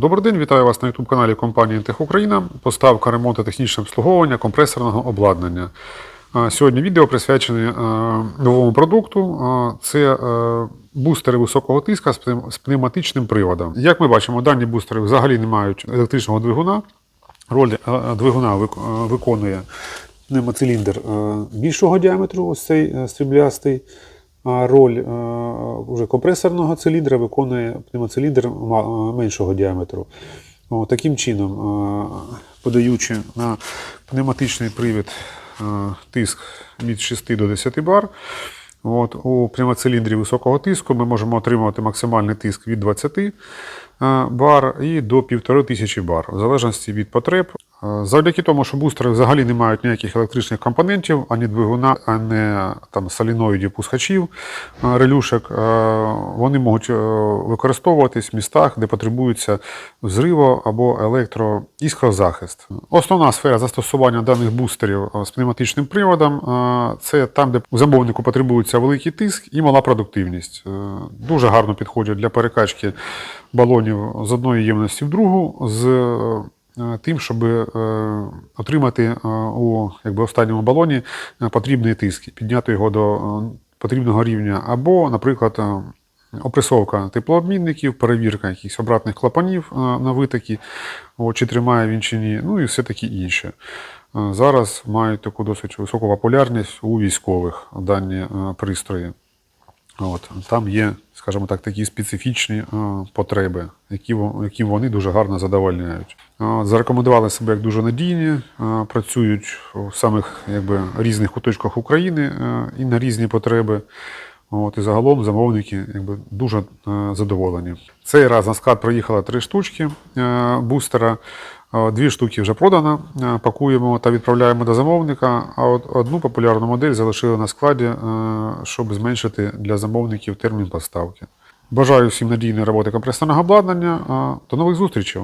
Добрий день, вітаю вас на youtube каналі компанії Інтех Україна. Поставка ремонту технічне обслуговування компресорного обладнання. Сьогодні відео присвячене новому продукту. Це е, бустери високого тиска з пневматичним приводом. Як ми бачимо, дані бустери взагалі не мають електричного двигуна. Роль е, двигуна е, виконує пневмоциліндр більшого діаметру, ось цей стріблястий. Роль е, уже компресорного циліндра виконує пневмоциліндр е, меншого діаметру. О, таким чином, е, подаючи на пневматичний привід е, тиск від 6 до 10 бар, От, у пневмоциліндрі високого тиску ми можемо отримувати максимальний тиск від 20 е, бар і до 1500 бар, в залежності від потреб. Е, Завдяки тому, що бустери взагалі не мають ніяких електричних компонентів, ані двигуна, ані там, соліноїдів, пускачів, е, релюшек, е, вони можуть е, використовуватись в містах, де потребується взриво або електроіскрозахист. Основна сфера застосування даних бустерів е, з пневматичним приводом е, це там, де у замовнику потребується великий тиск і мала продуктивність. Е, Дуже гарно підходять для перекачки балонів з одної ємності в другу. з е, Тим, щоб е, отримати е, у якби, останньому балоні потрібний тиск, підняти його до потрібного рівня, або, наприклад, опресовка теплообмінників, перевірка якихось обратних клапанів на витоки, чи тримає він чи ні, ну і все таке інше. Зараз мають таку досить високу популярність у військових дані пристрої. От, там є, скажімо так, такі специфічні е, потреби, які, які вони дуже гарно задовольняють. Е, зарекомендували себе як дуже надійні, е, працюють в самих якби, різних куточках України і на різні потреби. От, і загалом замовники якби, дуже задоволені. Цей раз на склад приїхало три штучки бустера. Е, Дві штуки вже продано, е, пакуємо та відправляємо до замовника. А от одну популярну модель залишили на складі, е, щоб зменшити для замовників термін поставки. Бажаю всім надійної роботи компресорного обладнання. До нових зустрічей!